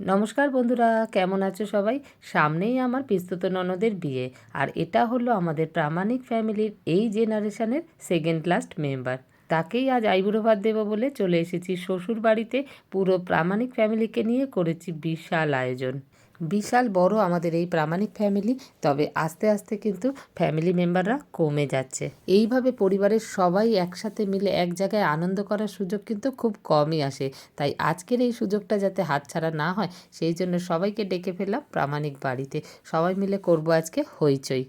নমস্কার বন্ধুরা, কেমন আছো সবাই? সামনেই আমার পিস্তুত ননদের বিয়ে। আর এটা হলো আমাদের প্রামাণিক ফ্যামিলির এই জেনারেশনের সেকেন্ড লাস্ট মেম্বার তাকেই আজ আইবুড়ো ভাত দেবো বলে চলে এসেছি শ্বশুর বাড়িতে পুরো প্রামাণিক ফ্যামিলিকে নিয়ে করেছি বিশাল আয়োজন। বিশাল বড় আমাদের এই প্রামাণিক ফ্যামিলি তবে আস্তে আস্তে কিন্তু ফ্যামিলি মেম্বাররা কমে যাচ্ছে। এইভাবে পরিবারের সবাই একসাথে মিলে এক জায়গায় আনন্দ করার সুযোগ কিন্তু খুব কমই আসে। তাই আজকের এই সুযোগটা যাতে হাতছাড়া না হয়, সেই জন্য সবাইকে ডেকে ফেললাম প্রামাণিক বাড়িতে। সবাই মিলে করব আজকে হইচই।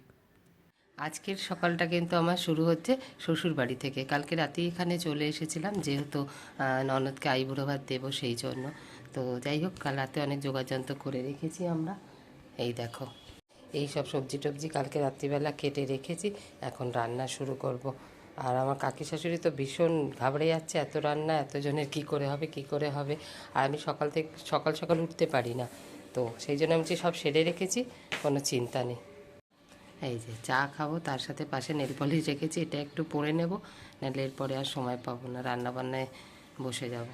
আজকের সকালটা কিন্তু আমার শুরু হচ্ছে শ্বশুর বাড়ি থেকে। কালকে রাতে এখানে চলে এসেছিলাম, যেহেতু ননদকে আইবুড়ো ভাত দেবো সেই জন্য। তো যাই হোক কাল রাতে অনেক যোগাযন্ত্র করে রেখেছি আমরা। এই দেখো, এই সব সবজি টবজি কালকে রাত্রিবেলা কেটে রেখেছি, এখন রান্না শুরু করব। আর আমার কাকি শাশুড়ি তো ভীষণ ঘাবড়ে যাচ্ছে, এত রান্না, এতজনের কি করে হবে, কি করে হবে? আর আমি সকাল থেকে, সকাল সকাল উঠতে পারি না। তো সেই জন্য আমি সব সেরে রেখেছি, কোনো চিন্তা নেই। এই যে চা খাব, তার সাথে পাশে নেল পলিশ রেখেছি, এটা একটু পরে নেব, নাহলে এরপরে আর সময় পাবো না, রান্নাবান্নায় বসে যাব।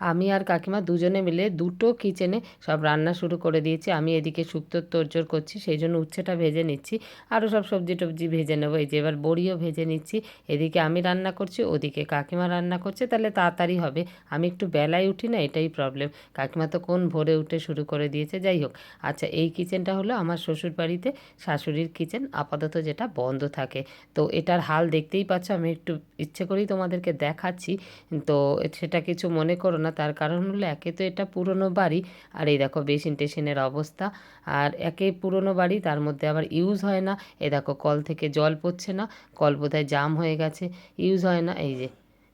আমি আর কাকিমা দুজনে মিলে দুটো কিচেনে সব রান্না শুরু করে দিয়েছি। আমি এদিকে শুক্তোর তোড়জোড় করছি, সেই জন্য উচ্ছেটা ভেজে নিচ্ছি। আরও সব সবজি টবজি ভেজে নেব। এই যে এবার বড়িও ভেজে নিচ্ছি। এদিকে আমি রান্না করছি, ওদিকে কাকিমা রান্না করছে। তাহলে তাড়াতাড়ি হবে। আমি একটু বেলায় উঠি না, এটাই প্রবলেম কাকিমা তো কোন ভোরে উঠে শুরু করে দিয়েছে, যাই হোক। আচ্ছা এই কিচেনটা হলো আমার শ্বশুর বাড়িতে শাশুড়ির কিচেন আপাতত যেটা বন্ধ থাকে। তো এটার হাল দেখতেই পাচ্ছ, আমি একটু ইচ্ছে করেই তোমাদেরকে দেখাচ্ছি। তো সেটা কিছু মনে করো না। তার কারণ হলো একে তো এটা পুরনো বাড়ি, আর এই দেখো বেসিন টেসিনের অবস্থা। আর একে পুরনো বাড়ি, তার মধ্যে আবার ইউজ হয় না। এ দেখো কল থেকে জল পড়ছে না, কল বোধহয় জাম হয়ে গেছে। ইউজ হয় না, এই যে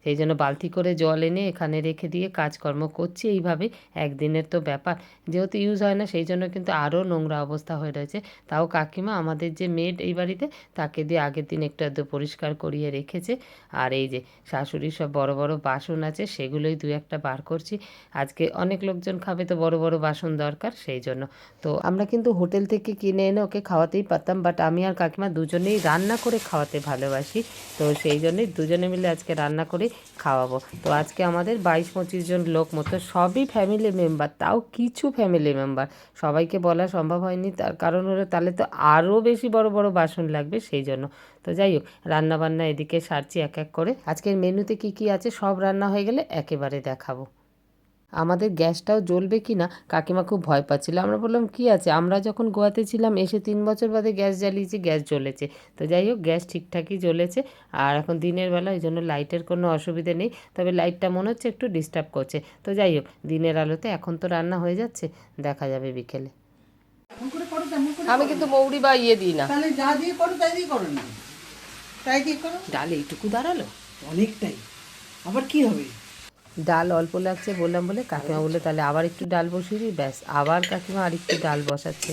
সেই জন্য বালতি করে জল এনে এখানে রেখে দিয়ে কাজকর্ম করছি। এইভাবে একদিনের তো ব্যাপার। যেহেতু ইউজ হয় না, সেই জন্য কিন্তু আরও নোংরা অবস্থা হয়ে রয়েছে। তাও কাকিমা আমাদের যে মেড এই বাড়িতে, তাকে দিয়ে আগের দিন একটু আধটু পরিষ্কার করিয়ে রেখেছে। আর এই যে শাশুড়ির সব বড় বড় বাসন আছে, সেগুলোই দু একটা বার করছি। আজকে অনেক লোকজন খাবে তো বড় বড় বাসন দরকার, সেই জন্য। তো আমরা কিন্তু হোটেল থেকে কিনে এনে ওকে খাওয়াতেই পারতাম বাট আমি আর কাকিমা দুজনেই রান্না করে খাওয়াতে ভালোবাসি। তো সেই জন্যই দুজনে মিলে আজকে রান্না করে খাওয়াবো। তো আজকে আমাদের বাইশ পঁচিশ জন লোক মতো সবই ফ্যামিলি মেম্বার তাও কিছু ফ্যামিলি মেম্বার সবাইকে বলা সম্ভব হয়নি, তার কারণ হলো তাহলে তো আরও বেশি বড় বড় বাসন লাগবে সেই জন্য। তো যাই হোক, রান্নাবান্না এদিকে সারছি এক এক করে। আজকের মেনুতে কি কি আছে সব রান্না হয়ে গেলে একেবারে দেখাবো। আমাদের গ্যাসটাও জ্বলবে কি না? কাকিমা খুব ভয় পাচ্ছিল। আমরা বললাম কি আছে? আমরা যখন গোয়াতে ছিলাম এসে তিন বছর বাদে গ্যাস জ্বালিয়েছি গ্যাস জ্বলেছে। তো যাই হোক গ্যাস ঠিকঠাকই জ্বলেছে। আর এখন দিনের বেলা ওই জন্য লাইটের কোনো অসুবিধে নেই। তবে লাইটটা মনে হচ্ছে একটু ডিস্টার্ব করছে। তো যাই হোক দিনের আলোতে এখন তো রান্না হয়ে যাচ্ছে দেখা যাবে বিকেলে। আমি কিন্তু মৌরি বা ইয়ে দিই না। তাহলে যা দিয়ে করো তাই দিয়ে করো না। তাই করো? ডাল এইটুকু দাঁড়াল। অনেকটাই। আবার কি হবে? ডাল অল্প লাগছে, বললাম বলে, কাকিমা বলল, তাহলে আবার একটু ডাল বসিয়ে দিই? ব্যাস, আবার কাকিমা আর একটু ডাল বসাচ্ছে।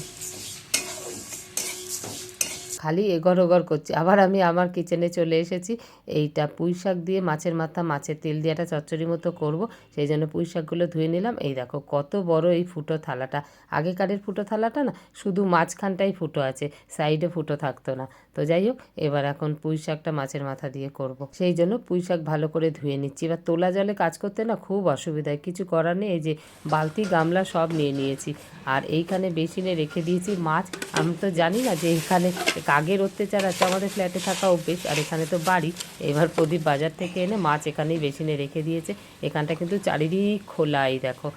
খালি এগর ওগর করছি। আবার আমি আমার কিচেনে চলে এসেছি। এইটা পুঁই শাক দিয়ে মাছের মাথা, মাছের তেল দিয়ে একটা চচ্চড়ি মতো করব। সেই জন্য পুঁই শাকগুলো ধুয়ে নিলাম। এই দেখো, কত বড় এই ফুটো থালাটা। আগেকারের ফুটো থালাটা না, শুধু মাঝখানটাই ফুটো আছে, সাইডে ফুটো থাকতো না। তো যাই হোক, এবার এখন পুঁই শাকটা মাছের মাথা দিয়ে করব। সেই জন্য পুঁই শাক ভালো করে ধুয়ে নিচ্ছি। এবার তোলা জলে কাজ করতে না খুব অসুবিধা হয় কিছু করার নেই। এই যে বালতি, গামলা সব নিয়ে নিয়েছি। আর এইখানে বেসিনে রেখে দিয়েছি মাছ। আমি তো জানি না যে এখানে কাগের অত্যাচার আছে আমাদের ফ্ল্যাটে থাকা অভ্যেস, আর এখানে তো বাড়ি। এবার প্রদীপ বাজার থেকে এনে মাছ এখানেই বেসিনে রেখে দিয়েছে। এখানটা কিন্তু চারিদিক খোলা এই দেখো।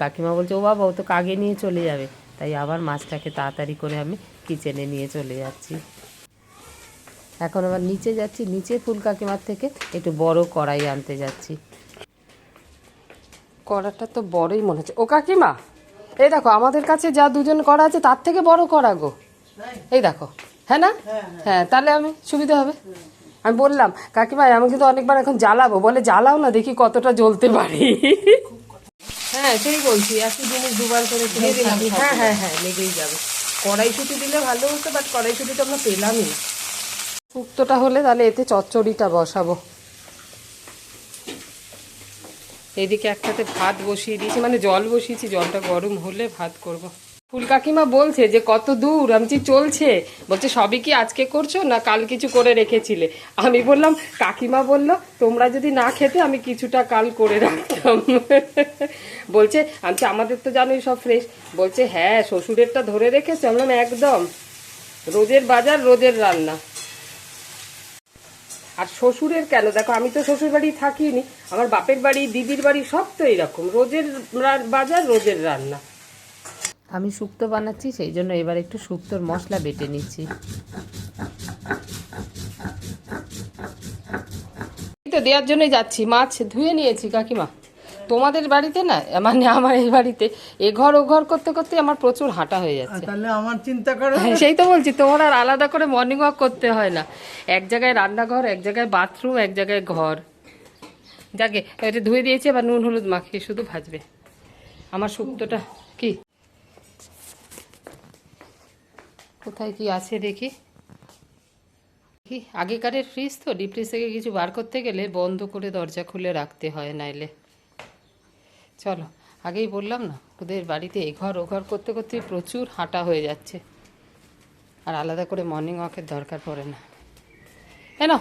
কাকিমা বলছে, ও বাবা, ও তো কাগে নিয়ে চলে যাবে। তাই আবার মাছটাকে তাড়াতাড়ি করে আমি কিচেনে নিয়ে চলে যাচ্ছি। এখন আবার নিচে যাচ্ছি নিচে ফুল কাকিমার থেকে একটু বড় কড়াই আনতে যাচ্ছি। কড়াটা তো বড়ই মনে হচ্ছে। ও কাকিমা এই দেখো আমাদের কাছে যা দুজন করা আছে তার থেকে বড় করা গো। এই দেখো হ্যাঁ না? হ্যাঁ তাহলে আমি সুবিধা হবে। আমি বললাম কাকিমা আমি কিন্তু অনেকবার এখন জ্বালাবো। বলে জ্বালাও না দেখি কতটা জ্বলতে পারি। হ্যাঁ সেই বলছি একই জিনিস দুবার করে কিনে দিলাম হ্যাঁ হ্যাঁ হ্যাঁ লেগেই যাবে। কড়াইশুটি দিলে ভালো হতো বাট কড়াইশুটি তো আমরা পেলামই না। শুক্তোটা হলে তাহলে এতে চচ্চড়িটা বসাবো। এদিকে একটাতে ভাত বসিয়ে দিয়েছি মানে জল বসিয়েছি, জলটা গরম হলে ভাত করব। ফুল কাকিমা বলছে যে, কত দূর, আমি চলছে। বলছে, সবই কি আজকে করছ না কাল কিছু করে রেখেছিলে? আমি বললাম, কাকিমা বলল, তোমরা যদি না খেতে, আমি কিছুটা কাল করে রাখতাম। বলছে, আমি আমাদের তো জানোই সব ফ্রেশ। বলছে হ্যাঁ শ্বশুরেরটা ধরে রেখেছে। আমি একদম। রোজের বাজার, রোজের রান্না। আর শ্বশুরের কেন? দেখো আমি তো শ্বশুর বাড়ি থাকিনি আমার বাপের বাড়ি দিদির বাড়ি সব তো এইরকম রোজের বাজার রোজের রান্না। আমি শুক্তো বানাচ্ছি সেই জন্য এবার একটু শুক্তোর মশলা বেটে নিচ্ছি। এই তো দেওয়ার জন্যই যাচ্ছি। মাছ ধুয়ে নিয়েছি কাকিমা। তোমাদের বাড়িতে না মানে আমার এই বাড়িতে এ ঘর ও ঘর করতে করতে আমার প্রচুর হাঁটা হয়ে যাচ্ছে। তাহলে আমার চিন্তা করো। হ্যাঁ, সেই তো বলছি তোমার আর আলাদা করে মর্নিং ওয়াক করতে হয় না। এক জায়গায় রান্নাঘর এক জায়গায় বাথরুম এক জায়গায় ঘর। যাকে এটা ধুয়ে দিয়েছি এবার নুন হলুদ মাখিয়ে শুধু ভাজবে। আমার শুক্তোটা কি? কোথায় কি আছে দেখি। কি? আগেকারের ফ্রিজ তো ডিপ ফ্রিজ থেকে কিছু বার করতে গেলে বন্ধ করে দরজা খুলে রাখতে হয় নাইলে। চলো, আগেই বললাম না, ওদের বাড়িতে এ ঘর ও ঘর করতে করতে প্রচুর হাঁটা হয়ে যাচ্ছে। আর আলাদা করে মর্নিং ওয়াকের দরকার পড়ে না। কেন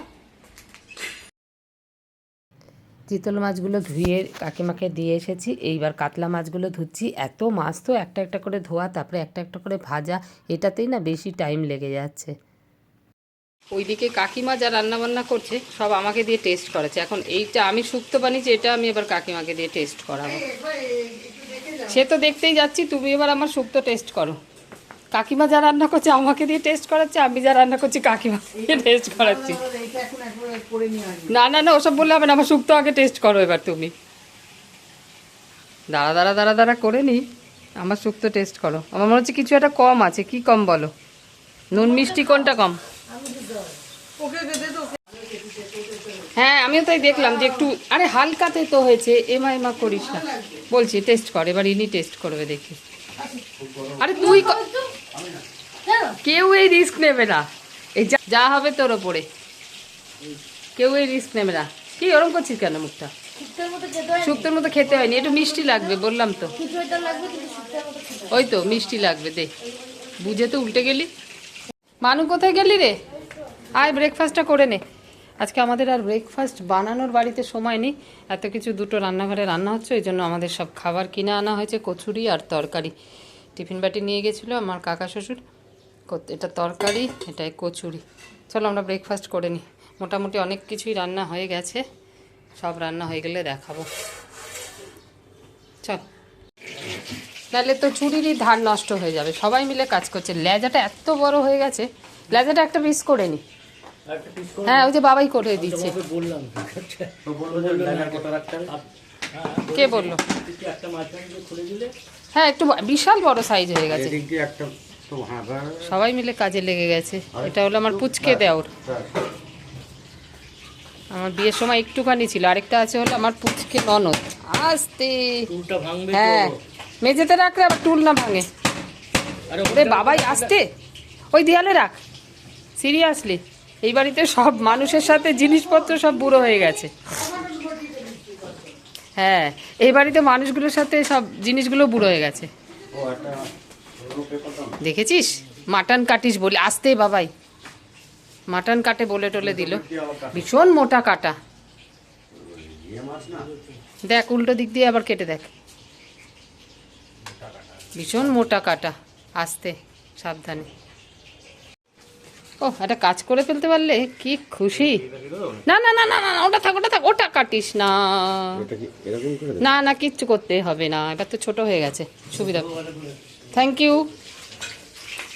চিতল মাছগুলো ধুয়ে কাকিমাকে দিয়ে এসেছি, এইবার কাতলা মাছগুলো ধুচ্ছি। এত মাছ তো একটা একটা করে ধোয়া, তারপরে একটা একটা করে ভাজা, এটাতেই না বেশি টাইম লেগে যাচ্ছে। ওইদিকে কাকিমা যা রান্নাবান্না করছে, সব আমাকে দিয়ে টেস্ট করেছে এখন এইটা আমি শুক্তো বানিয়েছি, এটা আমি এবার কাকিমাকে দিয়ে টেস্ট করাবো। সে তো দেখতেই যাচ্ছি, তুমি এবার আমার শুক্তো টেস্ট করো। কাকিমা যা রান্না করছে, আমাকে দিয়ে টেস্ট করাচ্ছে, আমি যা রান্না করছি, কাকিমা টেস্ট করাচ্ছি। না না না, ওসব বললে হবে না, আমার শুক্তো আগে টেস্ট করো এবার তুমি। দাঁড়া দাঁড়া দাঁড়া দাঁড়া, করে নি। আমার শুক্তো টেস্ট করো। আমার মনে হচ্ছে কিছু একটা কম আছে, কি কম বলো? নুন মিষ্টি কোনটা কম? হ্যাঁ আমিও তাই দেখলাম যে একটু, আরে হালকাতে তো হয়েছে, এমা এমা করিস না। বলছি টেস্ট কর, এবার ইনি টেস্ট করবে দেখি। আরে তুই কেউ এই রিস্ক নেবে না। এই যা- যা হবে তোর ওপরে। কেউ এই রিস্ক নেবে না। কি, ওরম করছিস কেন মুখটা? শুক্তোর মতো খেতে হয়নি, একটু মিষ্টি লাগবে, বললাম তো। ওই তো, মিষ্টি লাগবে, দে। বুঝে তো উল্টে গেলি। মানু কোথায় গেলি রে? আয় ব্রেকফাস্টটা করে নে। আজকে আমাদের আর ব্রেকফাস্ট বানানোর বাড়িতে সময় নেই। এত কিছু দুটো রান্নাঘরে রান্না হচ্ছে, ওই জন্য আমাদের সব খাবার কিনে আনা হয়েছে, কচুরি আর তরকারি। টিফিন বাটি নিয়ে গেছিল আমার কাকা শ্বশুর। এটা তরকারি, এটাই কচুরি। চলো আমরা ব্রেকফাস্ট করে নিই মোটামুটি অনেক কিছুই রান্না হয়ে গেছে। সব রান্না হয়ে গেলে দেখাবো। চল। নাহলে তো চুরিরই ধার নষ্ট হয়ে যাবে। সবাই মিলে কাজ করছে। লেজাটা এত বড় হয়ে গেছে। লেজাটা একটা পিস করে নি। হ্যাঁ ওই যে বাবাই করে দিচ্ছে কে বলল? হ্যাঁ একটু বিশাল বড় সাইজ হয়ে গেছে। সবাই মিলে কাজে লেগে গেছে। এটা হলো আমার পুচকে দেওর। আমার বিয়ের সময় একটুখানি ছিল আরেকটা আছে হলো আমার পুচকে ননদ। আস্তে। হ্যাঁ মেঝেতে রাখলে আবার টুল না ভাঙে। ওরে বাবাই আসতে। ওই দেয়ালে রাখ। সিরিয়াসলি। এই বাড়িতে সব মানুষের সাথে জিনিসপত্র সব বুড়ো হয়ে গেছে। হ্যাঁ এই বাড়িতে মানুষগুলোর সাথে সব জিনিসগুলো বুড়ো হয়ে গেছে। দেখেছিস? মাটন কাটিস বলে, আসতে বাবাই। মাটন কাটে বলে টলে দিল। ভীষণ মোটা কাটা। দেখ, উল্টো দিক দিয়ে আবার কেটে দেখ। ভীষণ মোটা কাটা, আসতে, সাবধানে। ও একটা কাজ করে ফেলতে পারলে কি খুশি। না না না না না ওটা থাক ওটা থাক ওটা কাটিস না। এটা না না কিচ্ছু করতে হবে না এবার তো ছোট হয়ে গেছে সুবিধা। থ্যাংক ইউ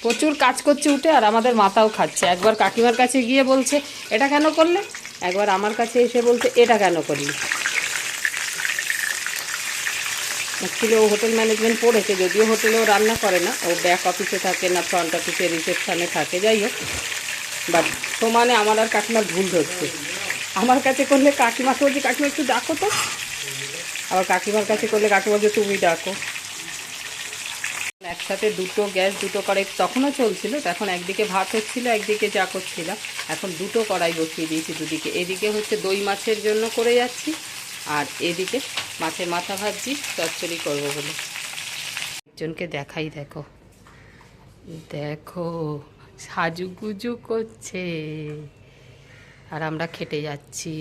প্রচুর কাজ করছে উঠে আর আমাদের মাথাও খাচ্ছে। একবার কাকিমার কাছে গিয়ে বলছে এটা কেন করলে? একবার আমার কাছে এসে বলছে এটা কেন করলি? অ্যাকচুয়ালি ও হোটেল ম্যানেজমেন্ট পড়েছে, যদিও হোটেলেও রান্না করে না। ও ব্যাক অফিসে থাকে না ফ্রন্ট অফিসে রিসেপশানে থাকে, যাই হোক। বাট সমানে আমার আর কাকিমার ভুল ধরছে। আমার কাছে করলে কাকিমাকে বলছি, কাকিমা, একটু ডাকো তো। আবার কাকিমার কাছে করলে কাকিমা যে তুমি ডাকো। একসাথে দুটো গ্যাস, দুটো কড়াই তখনও চলছিল, তখন একদিকে ভাত হচ্ছিল, একদিকে চা করছিলাম। এখন দুটো কড়াই বসিয়ে দিয়েছি দুদিকে। এদিকে হচ্ছে দই মাছের জন্য করে যাচ্ছি। আর এদিকে মাছের মাথা ভাজছি চচ্চড়ি করব বলে। একজনকে দেখাই দেখো। দেখো সাজুগুজু করছে। আর আমরা খেটে যাচ্ছি।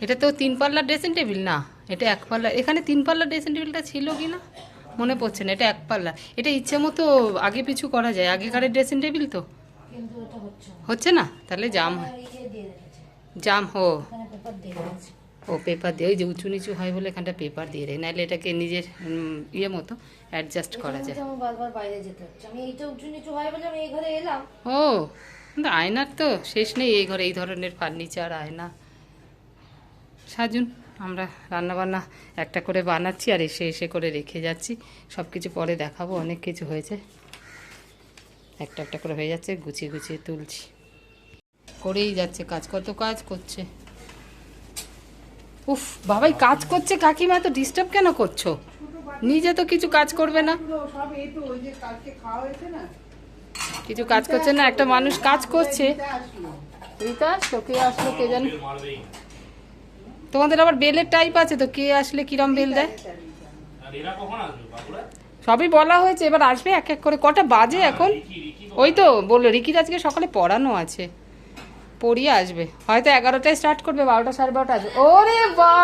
এটা তো তিন পাল্লার ড্রেসিং টেবিল না? এটা এক পাল্লা এখানে তিন পাল্লার ড্রেসিং টেবিলটা ছিল কি না? মনে পড়ছে না এটা এক পাল্লা। এটা ইচ্ছে মতো আগে পিছু করা যায়। আগেকারের ড্রেসিং টেবিল তো? হচ্ছে না। হচ্ছে না? তাহলে জাম হয় আর ইয়ে দিয়ে রেখেছে জাম হো। ও পেপার দিয়ে ওই যে উঁচু নিচু হয় বলে এখানটা পেপার দিয়ে দেয়। নাহলে এটাকে নিজের ইয়ে মতো অ্যাডজাস্ট করা যায়। ও আয়নার তো শেষ নেই এই ঘরে এই ধরনের ফার্নিচার আয়না। সাজুন আমরা রান্নাবান্না একটা করে বানাচ্ছি আর এসে এসে করে রেখে যাচ্ছি। সব কিছু পরে দেখাবো অনেক কিছু হয়েছে। একটা একটা করে হয়ে যাচ্ছে গুছিয়ে গুছিয়ে তুলছি। করেই যাচ্ছে কাজ কত কাজ করছে। উফ বাবাই কাজ করছে কাকিমা তো ডিস্টার্ব কেন করছ? নিজে তো কিছু কাজ করবে না। কিছু কাজ করছে না একটা মানুষ কাজ করছে। রীতা আসলো। কে আসলো কে জানে? তোমাদের আবার বেলের টাইপ আছে তো কে আসলে কিরম বেল দেয়? সবই বলা হয়েছে এবার আসবে এক এক করে কটা বাজে এখন? ওই তো বলল রিকির আজকে সকালে পড়ানো আছে। পড়িয়ে আসবে। হয়তো এগারোটায় স্টার্ট করবে, বারোটা সাড়ে বারোটা আসবে। ওরে বা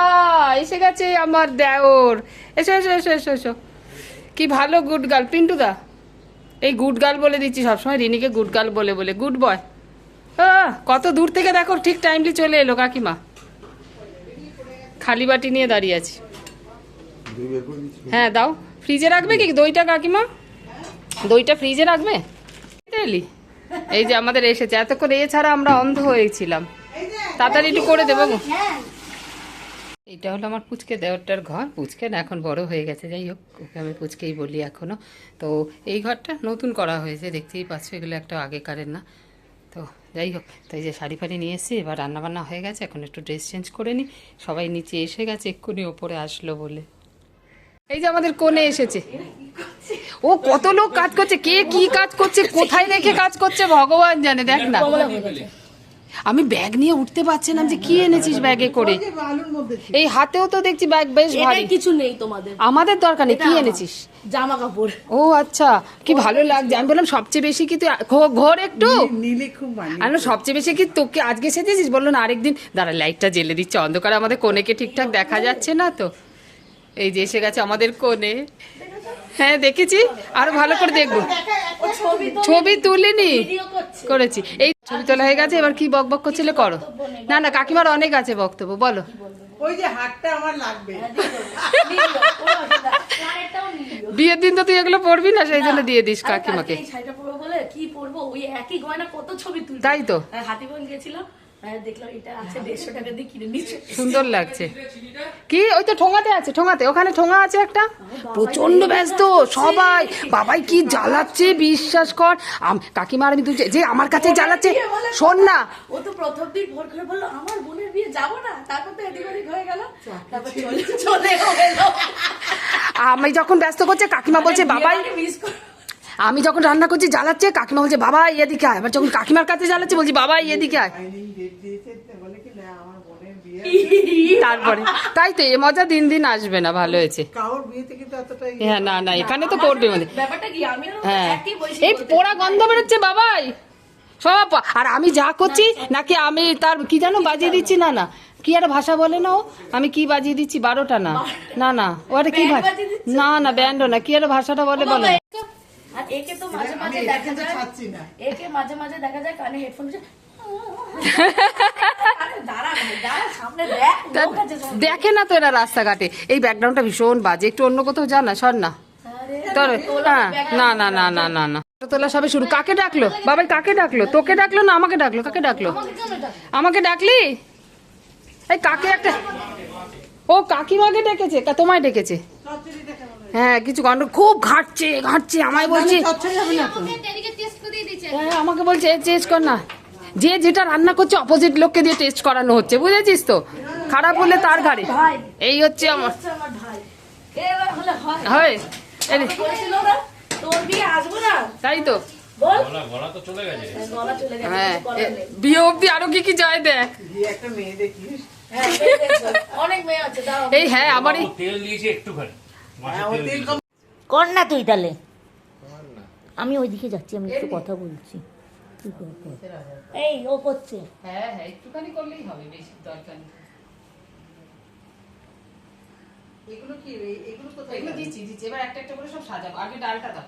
এসে গেছে আমার দেওর। এসো এসো এসো এসো এসো। কি ভালো গুড গার্ল পিন্টু দা, এই গুড গার্ল বলে দিচ্ছি সবসময়, রিনিকে গুড গার্ল বলে বলে। গুড বয় কত দূর থেকে দেখো, ঠিক টাইমলি চলে এলো কাকিমা। খালি বাটি নিয়ে দাঁড়িয়ে আছি। হ্যাঁ দাও। ফ্রিজে রাখবে কি? দইটা কাকিমা? দইটা ফ্রিজে রাখবে? এলি? এই যে আমাদের এসেছে। এতক্ষণ এ ছাড়া আমরা অন্ধ হয়েছিলাম তাড়াতাড়ি একটু করে দেবো। গো। এইটা হলো আমার পুচকে দেওয়ারটার ঘর। পুচকে না, এখন বড় হয়ে গেছে। যাই হোক, ওকে আমি পুচকেই বলি এখনও তো এই ঘরটা নতুন করা হয়েছে, দেখতেই পাচ্ছ, এগুলো একটা আগেকারের না। তো যাই হোক তাই যে শাড়ি ফাড়ি নিয়ে এসেছি, এবার রান্নাবান্না হয়ে গেছে। এখন একটু ড্রেস চেঞ্জ করে নিই সবাই নিচে এসে গেছে, এক্ষুনি ওপরে আসলো বলে। এই যে আমাদের কোণে এসেছে। ও কত লোক কাজ করছে কে কি কাজ করছে কোথায় রেখে কাজ করছে ভগবান জানে দেখ না। আমি ব্যাগ নিয়ে উঠতে পারছিলাম যে কি এনেছিস ব্যাগে করে। এই হাতেও তো দেখছি ব্যাগ বেশ ভারী। কিছু নেই তোমাদের। আমাদের দরকার নেই কি এনেছিস? জামা কাপড় ও আচ্ছা কি ভালো লাগছে। আমি বললাম সবচেয়ে বেশি কি তুই ঘো- ঘোর একটু? নীলে খুব মানি আমি সবচেয়ে বেশি কি তোকে আজকে সেজেছিস বলল না আরেকদিন। দাঁড়া লাইটটা জ্বেলে দিচ্ছে। অন্ধকারে আমাদের কোনেকে ঠিকঠাক দেখা যাচ্ছে না তো। এই যে এসে গেছে আমাদের কোণে। হ্যাঁ দেখেছি? আরও ভালো করে দেখব। ছবি তো ছবি তুলিনি? করেছি। এই ছবি তোলা হয়ে গেছে এবার কি বক বক করছিলে করো। না না কাকিমার অনেক আছে বক্তব্য বলো। কোনো। বিয়ের দিন তো তুই এগুলো পড়বি না সেই জন্য দিয়ে দিস কাকিমাকে। কালকে এই শাড়িটা পরবো বলে কি পরবো? ওই একই গয়না কত ছবি তুলবো? তাই তো। আর হাতিবন গেছিলাম আর দেখলাম এটা আছে দেড়শো টাকা দিয়ে কিনে নিচ্ছে সুন্দর লাগছে। কি? ওই তো ঠোঙাতে আছে ঠোঙাতে। ওখানে ঠোঙা আছে একটা? প্রচণ্ড ব্যস্ত সবাই। বাবাই কি জ্বালাচ্ছে বিশ্বাস কর। আম- কাকিমা আমি দুই যে আমার কাছে জ্বালাচ্ছে শোন না। ও তো প্রথম দিন ভোর করে বলল আমার বোনের বিয়ে যাব না? তারপর তো এদিক ওদিক হয়ে গেল। তারপর চলে চলে গেলো আমি যখন ব্যস্ত করছে কাকিমা বলছে বাবাই মিস করে আমি যখন রান্না করছি জ্বালাচ্ছে কাকিমা বলছে বাবা এদিকে আয়। যখন কাকিমার কাছে জ্বালাচ্ছে বলছি বাবা এদিকে আয়। তারপরে। তাই তো এ মজা দিন দিন আসবে না ভালো হয়েছে। হ্যাঁ না না এখানে তো করবে মানে। হ্যাঁ। এই পোড়া গন্ধ বেরোচ্ছে বাবাই। সব আর আমি যা করছি নাকি আমি তার কি জানো বাজিয়ে দিচ্ছি? না না। কি একটা ভাষা বলে না ও? আমি কি বাজিয়ে দিচ্ছি? বারোটা না। না না। ওটা কি ভাষা না না ব্যান্ডও না। কি একটা ভাষাটা বলে বলে আর একে তো মাঝে মাঝে দেখা যায় একে মাঝে মাঝে দেখা যায় কানে হেডফোন দেখ, না তো এরা রাস্তাঘাটে। এই ব্যাকগ্রাউন্ডটা ভীষণ বাজে। একটু অন্য কোথাও যা না সর না। আরে, তোর হ্যাঁ না না না না না না। তোলা সবে শুরু। কাকে ডাকলো? বাবাই কাকে ডাকলো? তোকে ডাকলো না আমাকে ডাকলো? কাকে ডাকলো? আমাকে ডাকলি? এই কাকে একটা ও কাকিমাকে ডেকেছে তোমায় ডেকেছে? হয়। হ্যাঁ কিছু গন্ড খুব ঘাটছে ঘাটছে আমায় বলছে হ্যাঁ আমাকে বলছে টেস্ট কর না। যে যেটা রান্না করছে অপোজিট লোককে দিয়ে টেস্ট করানো হচ্ছে বুঝেছিস তো? খারাপ হলে তার ঘাড়ে। এই হচ্ছে আমার হচ্ছে আমার ভাই। এবার হলে হয়। হয়। তাই তো। হ্যাঁ নেই। বিয়ে অবধি আরও কি কি যায় দেখ। গিয়ে একটা মেয়ে দেখিস। হ্যাঁ, এই হ্যাঁ আমারই তেল দিয়েছি একটুখানি। হ্যাঁ, কর না তুই তাহলে। আমি ওইদিকে যাচ্ছি আমি একটু কথা বলছি। তুই কর, কর। এই ও করছে। হ্যাঁ হ্যাঁ একটুখানি করলেই হবে বেশি দরকার নেই। এগুলো কি এগুলো কোথায় এগুলো দিচ্ছি দিচ্ছি। এবার একটা একটা করে সব সাজাবো। আগে ডালটা দাও।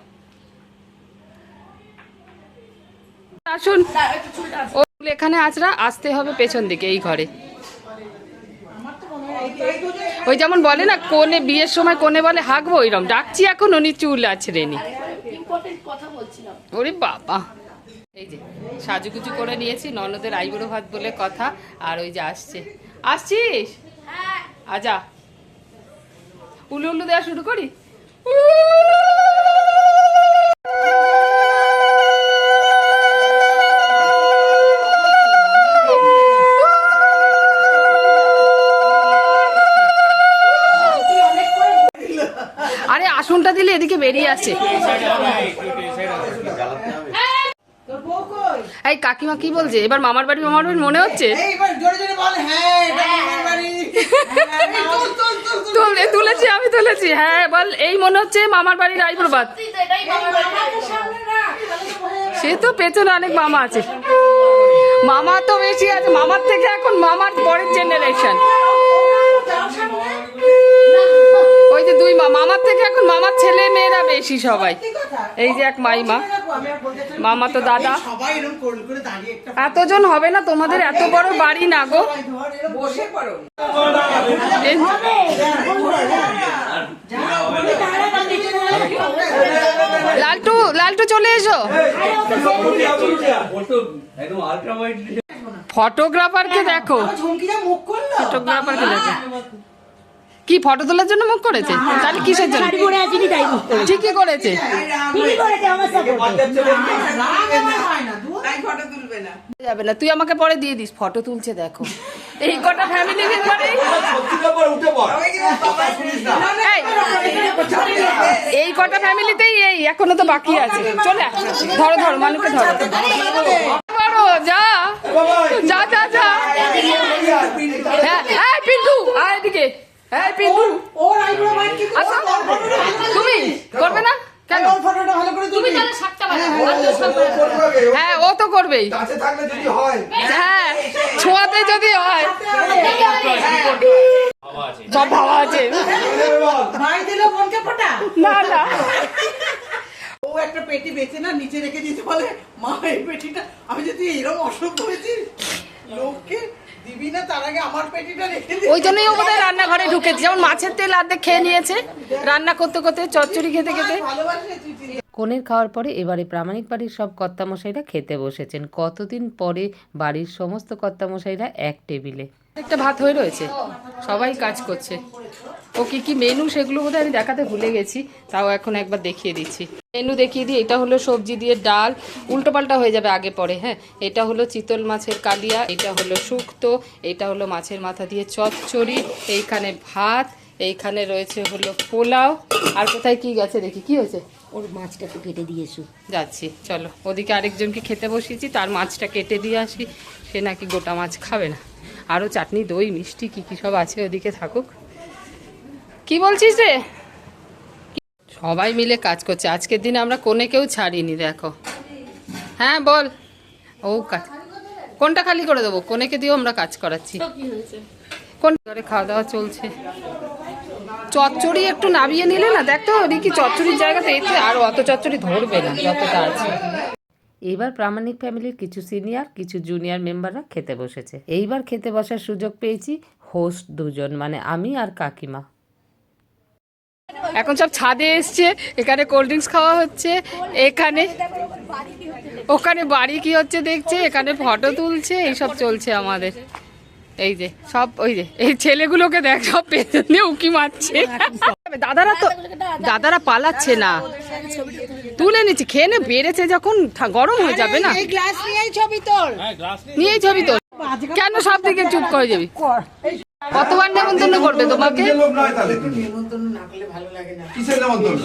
আসুন। এখানে আছড়া আসতে হবে পেছন দিকে এই ঘরে। ওই যেমন বলে না, কোনে বিয়ের সময় কোনে বলে হাঁকবো ওইরকম ডাকছি এখন, উনি চুল আছড়ে নি ইম্পর্টেন্ট ওরে বাবা। এই যে, সাজুগুজু করে নিয়েছি, ননদের আইবুড়ো ভাত বলে কথা, আর ওই যে আসছে। আসছিস? আজা। উলু উলু দেওয়া শুরু করি। আসনটা দিলে এদিকে বেরিয়ে কই? এই কাকিমা কি বলছে? এবার মামার বাড়ি মামার বাড়ি মনে হচ্ছে? তুল, তুলেছি আমি তুলেছি। হ্যাঁ বল এই মনে হচ্ছে মামার বাড়ির যাবে। সে তো পেছনে অনেক মামা আছে। মামা তো বেশি আছে। মামার থেকে এখন মামার পরের জেনারেশন যাও সামনে। ওই যে দুই মা মামার থেকে এখন মামার ছেলে মেয়েরা বেশি সবাই। এই যে এক মাইমা। মামা তো দাদা। এই সবাই এরকম কোল করে দাঁড়িয়ে একটা এতজন হবে না তোমাদের এত বড় বাড়ি না গো। লালটু লালটু চলে এসো। ফটোগ্রাফারকে দেখো। মুখ করল। ফটোগ্রাফারকে দেখো। কি ফটো তোলার জন্য মুখ করেছে তাহলে কিসের জন্য ঠিকই করেছে হয়। যাবে না তুই আমাকে পরে দিয়ে দিস ফটো তুলছে দেখো এই কটা ফ্যামিলি এই কটা ফ্যামিলিতেই এই এখনও তো বাকি আছে চলে ধরো ধরো মানুষকে ধরো যা যা যা যা হ্যাঁ এই পিন্টু আয় এদিকে এই পিন্টু। ওর আইবুড়ো ভাই কি করে তুমি করবে না? কেন? ওর ফটোটা ভালো করে তুলবি। হ্যাঁ ও তো করবেই। কাছে থাকলে যদি হয়। হ্যাঁ ছোঁয়াতে যদি হয়। সব ভাবা আছে। ভাই দিল বোনকে ফোটা? না না। ও একটা পেটি বেচে না নিচে রেখে দিতে বলে মা এই পেটিটা আমি যদি এরকম অসভ্য হয়েছি লোককে দিবি না তার আগে আমার পেটিটা রেখে দিবি ওই জন্যই ও বোধহয় রান্নাঘরে ঢুকেছে। যেমন মাছের তেল আর্ধেক খেয়ে নিয়েছে রান্না করতে করতে চচ্চড়ি খেতে খেতে। কনের খাওয়ার পরে এবারে প্রামাণিক বাড়ির সব কর্তামশাইরা খেতে বসেছেন। কতদিন পরে বাড়ির সমস্ত কর্তামশাইরা এক টেবিলে। একটা ভাত হয়ে রয়েছে। সবাই কাজ করছে। ও কি কি মেনু সেগুলো বোধহয় আমি দেখাতে ভুলে গেছি তাও এখন একবার দেখিয়ে দিচ্ছি। মেনু দেখিয়ে দিই এটা হলো সবজি দিয়ে ডাল। উল্টোপাল্টা হয়ে যাবে আগে পরে হ্যাঁ? এটা হলো চিতল মাছের কালিয়া এটা হলো শুক্তো এটা হলো মাছের মাথা দিয়ে চচ্চড়ি এইখানে ভাত এইখানে রয়েছে হলো পোলাও। আর কোথায় কি গেছে দেখি কি হয়েছে? ওর মাছটা একটু কেটে দিয়েছ যাচ্ছি চলো। ওদিকে আরেকজনকে খেতে বসিয়েছি তার মাছটা কেটে দিয়ে আসি। সে নাকি গোটা মাছ খাবে না। আরও চাটনি দই মিষ্টি কী কী সব আছে ওদিকে থাকুক। কি বলছিস রে? সবাই মিলে কাজ করছে। আজকের দিনে আমরা কোনে কেউ ছাড়িনি দেখো। হ্যাঁ বল। ও কাজ। কোনটা খালি করে দেবো? কোনেকে দিয়েও আমরা কাজ করাচ্ছি। কোন ঘরে খাওয়া দাওয়া চলছে? চচ্চড়ি একটু নামিয়ে নিলে না? দেখ তো ওদিকে চচ্চড়ির জায়গাতে এতে আর অত চচ্চড়ি ধরবে না যতটা আছে। এবার প্রামাণিক ফ্যামিলির কিছু সিনিয়র কিছু জুনিয়র মেম্বাররা খেতে বসেছে। এইবার খেতে বসার সুযোগ পেয়েছি হোস্ট দুজন মানে আমি আর কাকিমা। এখন সব ছাদে এসছে এখানে কোল্ড ড্রিঙ্কস খাওয়া হচ্ছে এখানে ওখানে বাড়ি কি হচ্ছে দেখছে এখানে ফটো তুলছে এইসব চলছে আমাদের। এই যে সব ওই যে এই ছেলেগুলোকে দেখ সব পেছনে উকি মারছে। দাদারা তো দাদারা পালাচ্ছে না। তুলে নিচ্ছি। খেয়ে নে বেড়েছে যখন গরম হয়ে যাবে না। নিয়ে গ্লাস নিয়েই ছবি তোর। নিয়েই ছবি তোল কেন সব দিকে চুপ করে যাবি? কতবার নেমন্তন্ন করবে তোমাকে? লোক নয় তাহলে। নিমন্ত্রণ না করলে ভালো লাগে না। কিসের নেমন্তন্ন